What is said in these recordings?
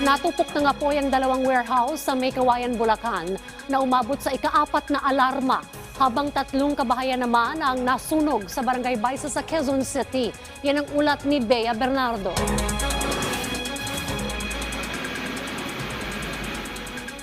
Natupok ng apoy ang dalawang warehouse sa May Kawayan, Bulacan na umabot sa ikaapat na alarma habang tatlong kabahayan naman ang nasunog sa Barangay Baisa sa Quezon City. Yan ang ulat ni Bea Bernardo.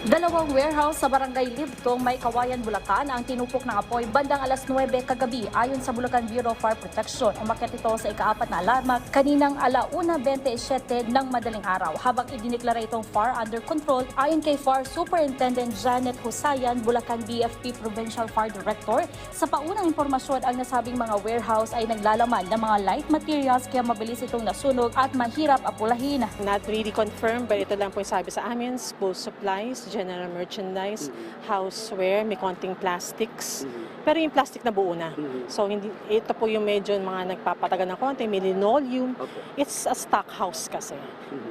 Dalawang warehouse sa Barangay Libtong, may Kawayan, Bulacan ang tinupok ng apoy bandang alas 9 kagabi ayon sa Bulacan Bureau of Fire Protection. Umakyat ito sa ikaapat na alarma kaninang alauna 27 ng madaling araw habang idiniklara itong fire under control ayon kay Fire Superintendent Janet Husayan, Bulacan BFP Provincial Fire Director. Sa paunang impormasyon, ang nasabing mga warehouse ay naglalaman ng mga light materials kaya mabilis itong nasunog at mahirap apulahin. Not really confirmed, but ito lang po yung sabi sa amin, school supplies, general merchandise, houseware, may konting plastics. Pero yung plastic na buo na. So hindi ito po yung medyo mga nagpapatagal ng konti, may linoleum. It's a stock house kasi.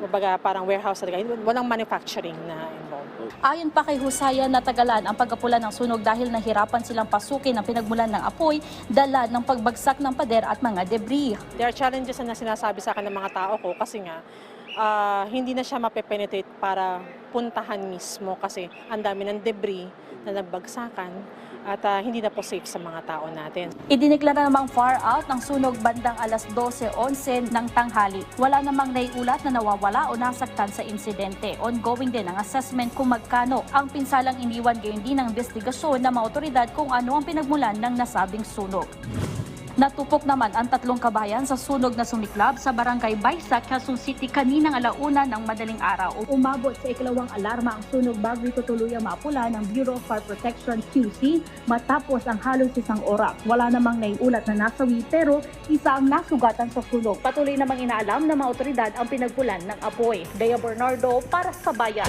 Kumbaga parang warehouse talaga. Walang manufacturing na involved. Ayon pa kay Husaya, natagalan ang pagkapula ng sunog dahil nahirapan silang pasukin ang pinagmulan ng apoy, dala ng pagbagsak ng pader at mga debris. There are challenges na sinasabi sa akin ng mga tao ko kasi nga ah, hindi na siya mapepenetrate para puntahan mismo kasi ang dami ng debris na nagbagsakan at ah, hindi na po safe sa mga tao natin. Idineklara namang far out ng sunog bandang alas 12.11 ng tanghali. Wala namang naiulat na nawawala o nasaktan sa insidente. Ongoing din ang assessment kung magkano ang pinsalang iniwan gayon din ng investigasyon ng mga otoridad kung ano ang pinagmulan ng nasabing sunog. Natupok naman ang tatlong kabayan sa sunog na sumiklab sa barangay Baisa, Quezon City kaninang alauna ng madaling araw. Umabot sa ikalawang alarma ang sunog bago ito tuluyang maapula ng Bureau of Fire Protection QC matapos ang halos isang oras. Wala namang naiulat na nasawi pero isa ang nasugatan sa sunog. Patuloy namang inaalam ng mga otoridad ang pinagpulan ng apoy. Dea Bernardo para sa Bayan.